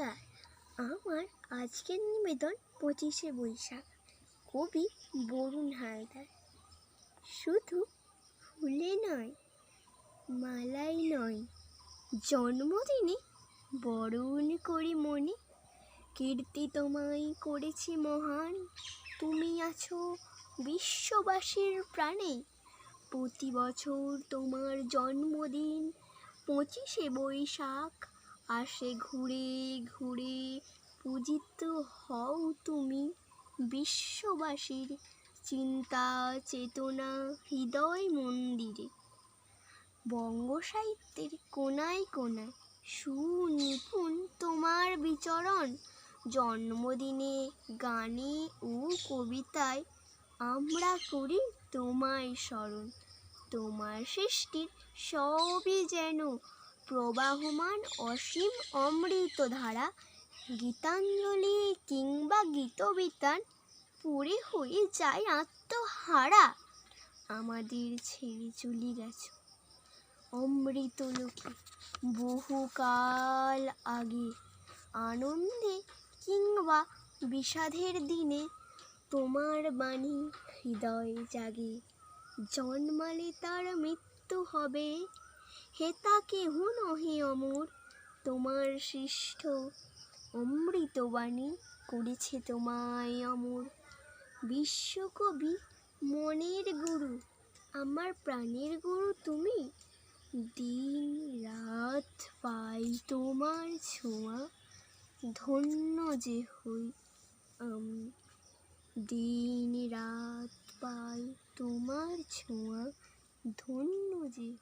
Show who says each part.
Speaker 1: নমস্কার। আমার আজকের নিবেদন পঁচিশে বৈশাখ। কবি বরুণ হালদার। শুধু ফুলে নয়, মালাই নয়, জন্মদিনে বরণ করি মনে। কীর্তি তোমায় করেছি মহান। তুমি আছো বিশ্ববাসীর প্রাণে। প্রতি বছর তোমার জন্মদিন পঁচিশে বৈশাখ। আসে ঘুরে ঘুরে পূজিত হও তুমি বিশ্ববাসীর চিন্তা, চেতনা, হৃদয় মন্দিরে। বঙ্গ সাহিত্যের কোনায় কোনায় সুনিপুণ তোমার বিচরণ। জন্মদিনে গানে ও কবিতায় আমরা করি তোমায় স্মরণ। তোমার সৃষ্টির সবই যেন প্রবাহমান অসীম অমৃত ধারা গীতাঞ্জলি কিংবা গীতবিতান পড়ে হয়ে যায় আত্মহারা। আমাদের ছেড়ে চলে গেছো অমৃত লোকে বহুকাল আগে আনন্দে কিংবা বিষাদের দিনে তোমার বাণী হৃদয় জাগে। জন্মালে তার মৃত্যু হবে। হে তা কেহ নহে অমর। তোমার সৃষ্ট অমৃতবাণী করেছে তোমায় অমর। বিশ্বকবি মনের গুরু, আমার প্রাণের গুরু তুমি। দিন রাত পাই তোমার ছোঁয়া, ধন্য যে হই আমি। দিন রাত পাই তোমার ছোঁয়া, ধন্য যে